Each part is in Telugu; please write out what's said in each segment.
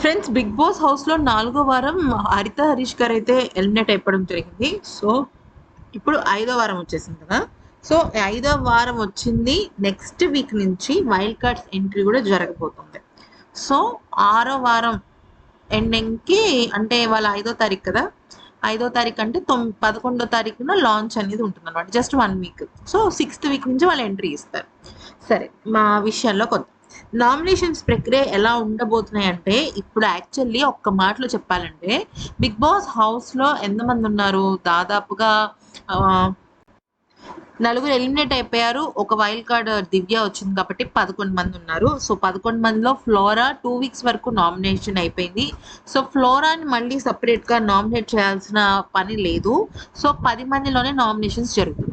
ఫ్రెండ్స్ బిగ్ బాస్ హౌస్లో నాలుగో వారం హరిత హరీష్ గారు అయితే ఎలిమినేట్ అయిపోవడం జరిగింది. సో ఇప్పుడు ఐదో వారం వచ్చేసింది కదా. సో ఐదో వారం వచ్చింది. నెక్స్ట్ వీక్ నుంచి వైల్డ్ కార్డ్స్ ఎంట్రీ కూడా జరగబోతుంది. సో ఆరో వారం ఎండింగ్కి అంటే వాళ్ళ ఐదో తారీఖు కదా. ఐదో తారీఖు అంటే తొమ్ పదకొండో తారీఖున లాంచ్ అనేది ఉంటుంది అనమాట just one week. So sixth week నుంచి వాళ్ళు ఎంట్రీ ఇస్తారు. సరే మా విషయంలో కొత్త నామినేషన్స్ ప్రక్రియ ఎలా ఉండబోతున్నాయి అంటే ఇప్పుడు యాక్చువల్లీ ఒక్క మాటలో చెప్పాలంటే బిగ్ బాస్ హౌస్లో ఎంతమంది ఉన్నారు? దాదాపుగా నలుగురు ఎలిమినేట్ అయిపోయారు. ఒక వైల్డ్ కార్డ్ దివ్య వచ్చింది కాబట్టి పదకొండు మంది ఉన్నారు. సో పదకొండు మందిలో ఫ్లోరా టూ వీక్స్ వరకు నామినేషన్ అయిపోయింది. సో ఫ్లోరాని మళ్ళీ సపరేట్గా నామినేట్ చేయాల్సిన పని లేదు. సో పది మందిలోనే నామినేషన్స్ జరుగుతుంది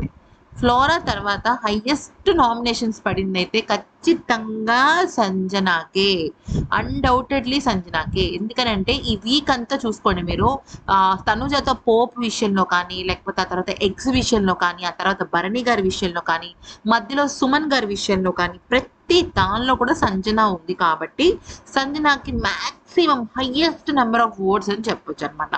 ఫ్లోరా తర్వాత హైయెస్ట్ నామినేషన్స్ పడింది అయితే ఖచ్చితంగా సంజనాకే. అన్డౌటెడ్లీ సంజనాకే. ఎందుకనంటే ఈ వీక్ అంతా చూసుకోండి మీరు. ఆ, తనుజతో పోప్ విషయంలో కానీ లేకపోతే ఆ తర్వాత ఎగ్స్ విషయంలో కానీ ఆ తర్వాత భరణి గారి విషయంలో కానీ మధ్యలో సుమన్ గారి విషయంలో కానీ ప్రతి దానిలో కూడా సంజన ఉంది కాబట్టి సంజనాకి maximum highest number of votes అని చెప్పొచ్చు అనమాట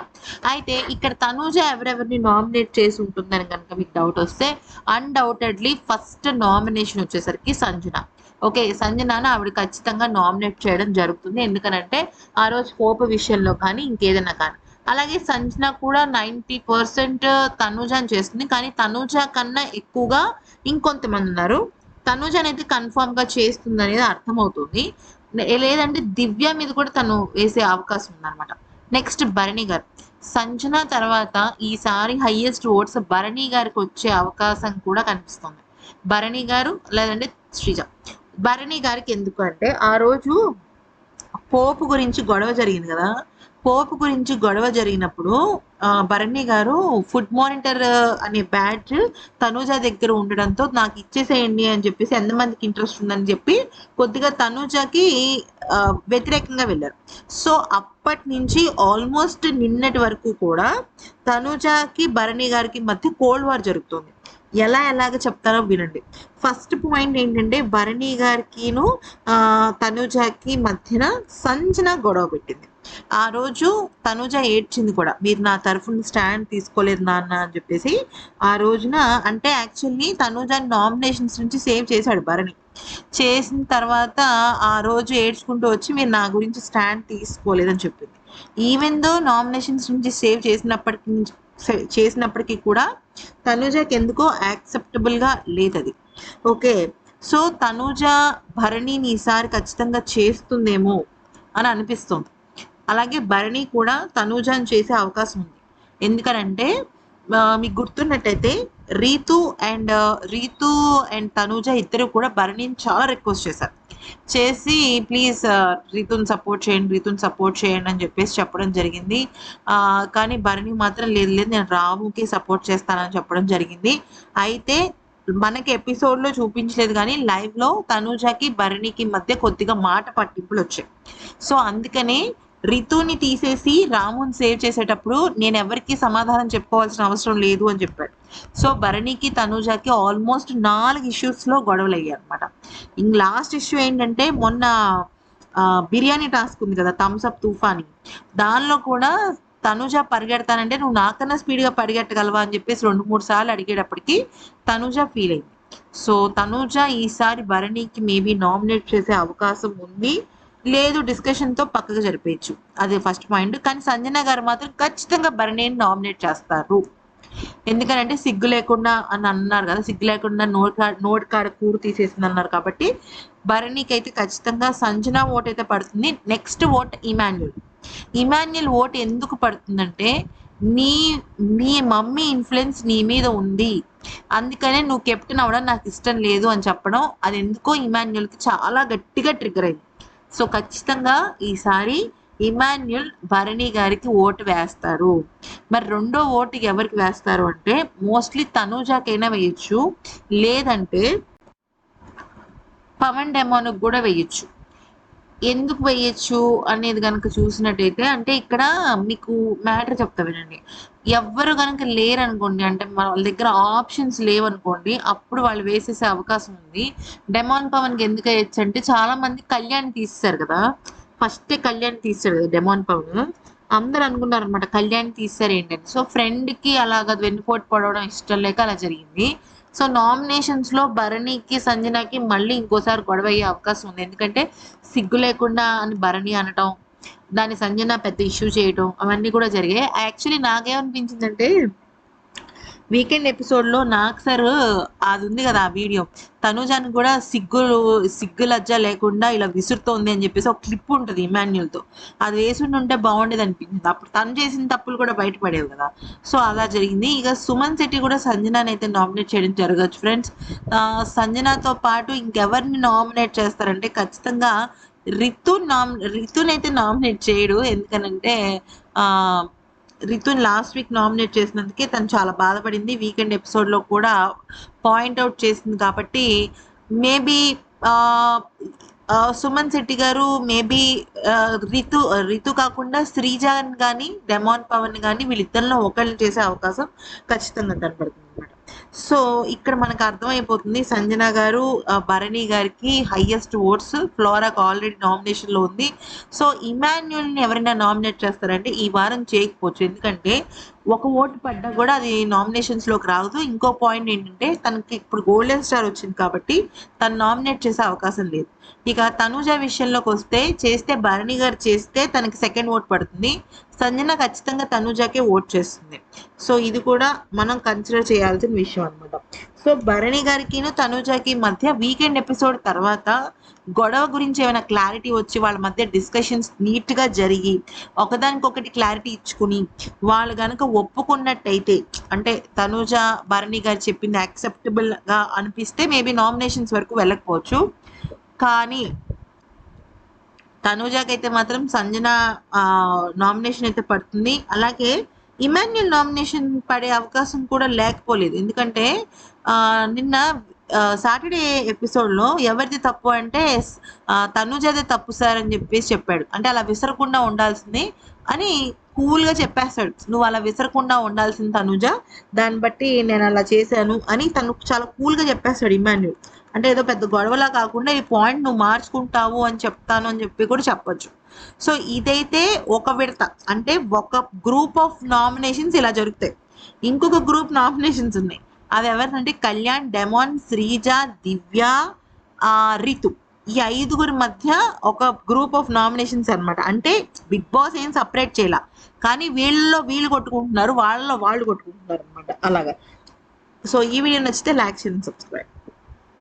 అయితే ఇక్కడ తనూజ ఎవరెవరిని నామినేట్ చేసి ఉంటుందని కనుక మీకు డౌట్ వస్తే అన్డౌటెడ్లీ ఫస్ట్ నామినేషన్ వచ్చేసరికి సంజన. ఓకే సంజనాను ఆవిడ ఖచ్చితంగా నామినేట్ చేయడం జరుగుతుంది. ఎందుకనంటే ఆ రోజు పోపు విషయంలో కానీ ఇంకేదైనా కానీ. అలాగే సంజన కూడా నైంటీ పర్సెంట్ తనూజాని చేస్తుంది. కానీ తనూజ కన్నా ఎక్కువగా ఇంకొంతమంది ఉన్నారు. తనూజాని అనేది కన్ఫామ్గా చేస్తుంది అనేది అర్థమవుతుంది. లేదంటే దివ్య మీద కూడా తను వేసే అవకాశం ఉందన్నమాట. నెక్స్ట్ భరణి గారు. సంజన తర్వాత ఈసారి హైయెస్ట్ ఓట్స్ భరణి గారికి వచ్చే అవకాశం కూడా కనిపిస్తుంది. భరణి గారు లేదంటే శ్రీజ. భరణి గారికి ఎందుకు అంటే ఆ రోజు పోపు గురించి గొడవ జరిగింది కదా. పోపు గురించి గొడవ జరిగినప్పుడు భరణి గారు ఫుడ్ మానిటర్ అనే బ్యాట్ తనూజ దగ్గర ఉండడంతో నాకు ఇచ్చేసేయండి అని చెప్పేసి ఎంతమందికి ఇంట్రెస్ట్ ఉందని చెప్పి కొద్దిగా తనూజకి వ్యతిరేకంగా వెళ్ళారు. సో అప్పటి నుంచి ఆల్మోస్ట్ నిన్నటి వరకు కూడా తనూజకి భరణి గారికి మధ్య కోల్డ్ వార్ జరుగుతుంది. ఎలా ఎలాగ చెప్తారో వినండి. ఫస్ట్ పాయింట్ ఏంటంటే భరణి గారికిను ఆ, తనుజకి మధ్యన సంజన గొడవ పెట్టింది. ఆ రోజు తనుజ ఏడ్చింది కూడా మీరు నా తరఫున స్టాండ్ తీసుకోలేదు నాన్న అని చెప్పేసి. ఆ రోజున అంటే యాక్చువల్లీ తనుజ నామినేషన్స్ నుంచి సేవ్ చేశాడు భరణి. చేసిన తర్వాత ఆ రోజు ఏడ్చుకుంటూ వచ్చి మీరు నా గురించి స్టాండ్ తీసుకోలేదని చెప్పింది. ఈవెన్ దో నామినేషన్స్ నుంచి సేవ్ చేసినప్పటికి చేసినప్పటికీ కూడా తనుజకి ఎందుకో యాక్సెప్టబుల్గా లేదది. లేదు అది ఓకే సో తనుజ భరణిని ఈసారి ఖచ్చితంగా చేస్తుందేమో అని అనిపిస్తుంది. అలాగే భరణి కూడా తనుజని చేసే అవకాశం ఉంది. ఎందుకనంటే మీకు గుర్తున్నట్టయితే రీతు అండ్ రీతు అండ్ తనుజ ఇద్దరు కూడా భరణిని చాలా రిక్వెస్ట్ చేశారు. చేసి ప్లీజ్ రీతుని సపోర్ట్ చేయండి రీతుని సపోర్ట్ చేయండి అని చెప్పేసి చెప్పడం జరిగింది. ఆ, కానీ భరణి మాత్రం లేదు లేదు నేను రాముకి సపోర్ట్ చేస్తానని చెప్పడం జరిగింది. అయితే మనకి ఎపిసోడ్లో చూపించలేదు కానీ లైవ్లో భరణికి మధ్య కొద్దిగా మాట పట్టింపులు వచ్చాయి. సో అందుకనే రితుని తీసేసి రాముని సేవ్ చేసేటప్పుడు నేను ఎవరికి సమాధానం చెప్పుకోవాల్సిన అవసరం లేదు అని చెప్పాడు. సో భరణికి తనుజాకి ఆల్మోస్ట్ నాలుగు ఇష్యూస్లో గొడవలు అయ్యాయి అనమాట ఇంక లాస్ట్ ఇష్యూ ఏంటంటే మొన్న బిర్యానీ టాస్క్ ఉంది కదా థమ్స్ అప్ తుఫాని. దానిలో కూడా తనుజ పరిగెడతానంటే నువ్వు నాకన్నా స్పీడ్గా పరిగెట్టగలవా? అని చెప్పేసి రెండు మూడు సార్లు అడిగేటప్పటికి తనుజ ఫీల్ అయింది సో తనుజ ఈసారి భరణికి మేబీ నామినేట్ చేసే అవకాశం ఉంది. లేదు డిస్కషన్తో పక్కగా పక్కకు జరిపేయచ్చు. అది ఫస్ట్ పాయింట్ కానీ సంజన గారు మాత్రం ఖచ్చితంగా భరణిని నామినేట్ చేస్తారు. ఎందుకంటే సిగ్గు లేకుండా అని అన్నారు కదా సిగ్గు లేకుండా నోట్ కాడ నోట్ కాడ కూడు తీసేసింది అన్నారు కాబట్టి భరణికి అయితే ఖచ్చితంగా సంజన ఓట్ అయితే పడుతుంది. Next vote Emmanuel. Emmanuel vote ఎందుకు పడుతుందంటే నీ నీ మమ్మీ ఇన్ఫ్లుయెన్స్ నీ మీద ఉంది. అందుకనే నువ్వు కెప్టెన్ అవ్వడం నాకు ఇష్టం లేదు అని చెప్పడం అది ఎందుకో ఇమాన్యుల్కి చాలా గట్టిగా ట్రిగర్ అయింది. సో ఖచ్చితంగా ఈసారి ఇమాన్యుల్ భరణి గారికి ఓటు వేస్తారు. మరి రెండో ఓటు ఎవరికి వేస్తారు అంటే మోస్ట్లీ తనూజాకైనా వేయచ్చు. లేదంటే పవన్ డెమోన్కి కూడా వేయచ్చు. ఎందుకు వేయచ్చు అనేది కనుక చూసినట్టయితే అంటే ఇక్కడ మీకు మ్యాటర్ చెప్తా వినండి. ఎవ్వరు కనుక లేరనుకోండి అంటే వాళ్ళ దగ్గర ఆప్షన్స్ లేవనుకోండి అప్పుడు వాళ్ళు వేసేసే అవకాశం ఉంది. డెమాన్ పవన్కి ఎందుకు వేయచ్చు అంటే చాలా మంది కళ్యాణ్ తీస్తారు కదా. ఫస్ట్ కళ్యాణ్ తీసాడు డెమోన్ పౌడర్ పవన్. అందరు అనుకున్నారు అనమాట కళ్యాణ్ తీస్తారు ఏంటని. సో ఫ్రెండ్కి అలాగ వెన్నుపోటు పడవడం ఇష్టం లేక అలా జరిగింది. సో నామినేషన్స్లో భరణికి సంజనకి మళ్ళీ ఇంకోసారి గొడవ అయ్యే అవకాశం ఉంది. ఎందుకంటే సిగ్గు లేకుండా అని భరణి అనటం దాన్ని సంజన పెద్ద ఇష్యూ చేయటం అవన్నీ కూడా జరిగాయి. యాక్చువల్లీ నాకేమనిపించిందంటే వీకెండ్ ఎపిసోడ్లో నాగ్ సార్ అది ఉంది కదా ఆ వీడియో. తనుజాన్ కూడా సిగ్గులు సిగ్గు లజ్జ లేకుండా ఇలా విసురుతోంది అని చెప్పేసి ఒక క్లిప్ ఉంటుంది ఇమాన్యుల్తో అది వేసి ఉంటే బాగుండేది అనిపించింది అప్పుడు తను చేసిన తప్పులు కూడా బయటపడేవి కదా. సో అలా జరిగింది. ఇక సుమన్ శెట్టి కూడా సంజనాని అయితే నామినేట్ చేయడం జరగచ్చు ఫ్రెండ్స్. సంజనాతో పాటు ఇంకెవరిని నామినేట్ చేస్తారంటే ఖచ్చితంగా రితు నామ్ రితునైతే నామినేట్ చేయడు. ఎందుకనంటే రితుని లాస్ట్ వీక్ నామినేట్ చేసినందుకే తను చాలా బాధపడింది. వీకెండ్ ఎపిసోడ్లో కూడా పాయింట్అవుట్ చేసింది కాబట్టి మేబీ సుమన్ శెట్టి గారు మేబీ రితు రితు కాకుండా శ్రీజాన్ కానీ డెమాన్ పవన్ కానీ వీళ్ళిద్దరిలో ఒకరిని చేసే అవకాశం ఖచ్చితంగా కనపడుతుంది అనమాట సో ఇక్కడ మనకు అర్థమైపోతుంది సంజన గారు భరణి గారికి హైయెస్ట్ ఓట్స్ ఫ్లోరాకు ఆల్రెడీ నామినేషన్లో ఉంది. సో ఇమాన్యుల్ని ఎవరైనా నామినేట్ చేస్తారంటే ఈ వారం చేయకపోవచ్చు. ఎందుకంటే ఒక ఓటు పడ్డా కూడా అది నామినేషన్స్లోకి రాదు. ఇంకో పాయింట్ ఏంటంటే తనకి ఇప్పుడు గోల్డెన్ స్టార్ వచ్చింది కాబట్టి తను నామినేట్ చేసే అవకాశం లేదు. ఇక తనుజ విషయంలోకి వస్తే చేస్తే భరణి గారు చేస్తే తనకి సెకండ్ ఓట్ పడుతుంది. సంజన ఖచ్చితంగా తనుజాకే ఓట్ చేస్తుంది. సో ఇది కూడా మనం కన్సిడర్ చేయాల్సిన విషయం. అన్నమాట. సో భరణి గారికి తనుజాకి మధ్య వీకెండ్ ఎపిసోడ్ తర్వాత గొడవ గురించి ఏమైనా క్లారిటీ వచ్చి వాళ్ళ మధ్య డిస్కషన్స్ నీట్గా జరిగి ఒకదానికొకటి క్లారిటీ ఇచ్చుకుని వాళ్ళు కనుక ఒప్పుకున్నట్టయితే అంటే తనుజ భరణి గారు చెప్పింది యాక్సెప్టబుల్గా అనిపిస్తే మేబీ నామినేషన్స్ వరకు వెళ్ళకపోవచ్చు. కానీ తనుజాకి అయితే మాత్రం సంజన నామినేషన్ అయితే పడుతుంది. అలాగే ఇమాన్యుల్ నామినేషన్ పడే అవకాశం కూడా లేకపోలేదు. ఎందుకంటే నిన్న సాటర్డే ఎపిసోడ్లో ఎవరిది తప్పు అంటే తనుజదే తప్పు సార్ అని చెప్పేసి చెప్పాడు. అంటే అలా విసరకుండా ఉండాల్సింది అని కూల్గా చెప్పేస్తాడు. నువ్వు అలా విసరకుండా ఉండాల్సింది తనుజ దాన్ని బట్టి నేను అలా చేశాను అని తను చాలా కూల్గా చెప్పేస్తాడు ఇమాన్యుల్ అంటే ఏదో పెద్ద గొడవలా కాకుండా ఈ పాయింట్ నువ్వు మార్చుకుంటావు అని చెప్తాను అని చెప్పి కూడా చెప్పొచ్చు. సో ఇదైతే ఒక విడత. అంటే ఒక గ్రూప్ ఆఫ్ నామినేషన్స్ ఇలా జరుగుతాయి. ఇంకొక గ్రూప్ నామినేషన్స్ ఉన్నాయి. అవి ఎవరినంటే కళ్యాణ్ డెమాన్ శ్రీజ దివ్య ఆ, రితు. ఈ ఐదుగురి మధ్య ఒక గ్రూప్ ఆఫ్ నామినేషన్స్ అన్నమాట. అంటే బిగ్ బాస్ ఏం సపరేట్ చేయాల. కానీ వీళ్ళలో వీళ్ళు కొట్టుకుంటున్నారు వాళ్ళలో వాళ్ళు కొట్టుకుంటున్నారు అనమాట అలాగా. సో ఈ వీడియో నచ్చితే లైక్ చేయండి సబ్స్క్రైబ్